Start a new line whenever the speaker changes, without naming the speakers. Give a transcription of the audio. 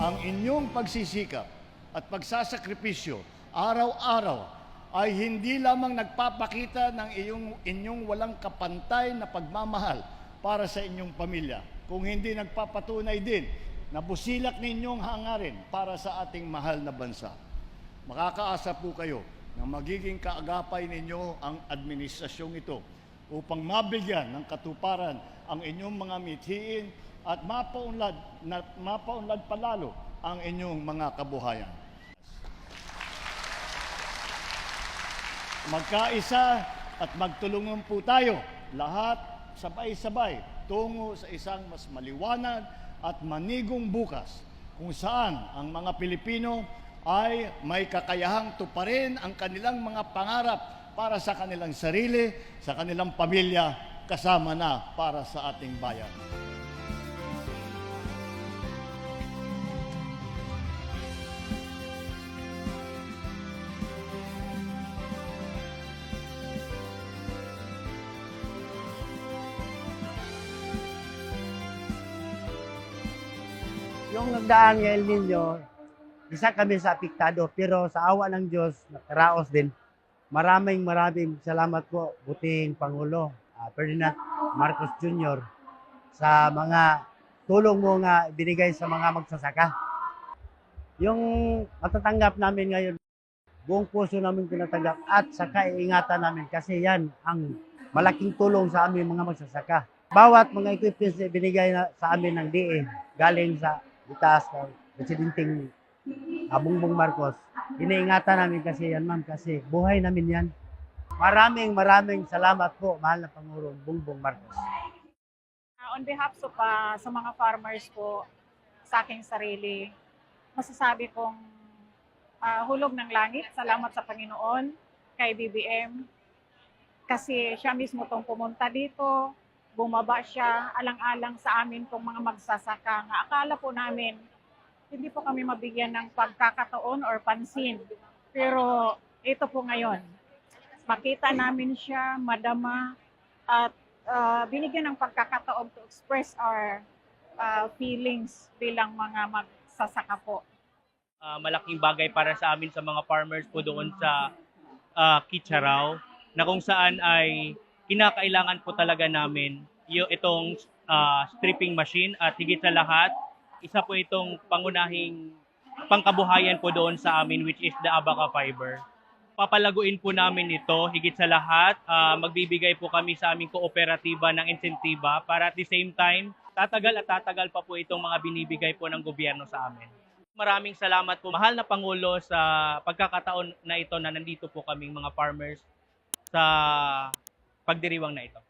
ang inyong pagsisikap at pagsasakripisyo araw-araw ay hindi lamang nagpapakita ng iyong, inyong walang kapantay na pagmamahal para sa inyong pamilya, kung hindi nagpapatunay din na busilak ninyong hangarin para sa ating mahal na bansa. Makakaasa po kayo na magiging kaagapay ninyo ang administrasyong ito upang mabigyan ng katuparan ang inyong mga mithiin at mapaunlad, na, mapaunlad palalo ang inyong mga kabuhayan. Magkaisa at magtulungan po tayo lahat sabay-sabay tungo sa isang mas maliwanag at manigong bukas kung saan ang mga Pilipino ay may kakayahang tuparin ang kanilang mga pangarap para sa kanilang sarili, sa kanilang pamilya, kasama na para sa ating bayan.
Yung nagdaan ng El Nino, isa kami sa apektado pero sa awa ng Diyos, nakaraos din. Maraming maraming salamat po, buting Pangulo ah, Ferdinand Marcos Jr. sa mga tulong mo nga binigay sa mga magsasaka. Yung matatanggap namin ngayon, buong puso namin tinatanggap at saka iingatan namin kasi yan ang malaking tulong sa amin mga magsasaka. Bawat mga equipments na binigay na sa amin ng DE galing sa itaas ng Presidenting ah, Bongbong Marcos, iniingatan namin kasi yan ma'am kasi buhay namin yan. Maraming maraming salamat po, mahal na Pangulong Bongbong Marcos.
Uh, on behalf so pa sa mga farmers po, sa aking sarili, masasabi kong ah, hulog ng langit. Salamat sa Panginoon, kay BBM. Kasi siya mismo tong pumunta dito, bumaba siya, alang-alang sa amin pong mga magsasaka. Nga akala po namin, hindi po kami mabigyan ng pagkakataon or pansin. Pero ito po ngayon, makita namin siya, madama, at uh, binigyan ng pagkakataon to express our uh, feelings bilang mga magsasaka po.
ah, malaking bagay para sa amin sa mga farmers po doon sa uh, Kitcharaw na kung saan ay kinakailangan po talaga namin yung itong ah, stripping machine at higit sa lahat isa po itong pangunahing pangkabuhayan po doon sa amin which is the abaca fiber. Papalaguin po namin ito higit sa lahat. ah, magbibigay po kami sa aming kooperatiba ng insentiba para at the same time tatagal at tatagal pa po itong mga binibigay po ng gobyerno sa amin. Maraming salamat po, mahal na Pangulo, sa pagkakataon na ito na nandito po kaming mga farmers sa pagdiriwang na ito.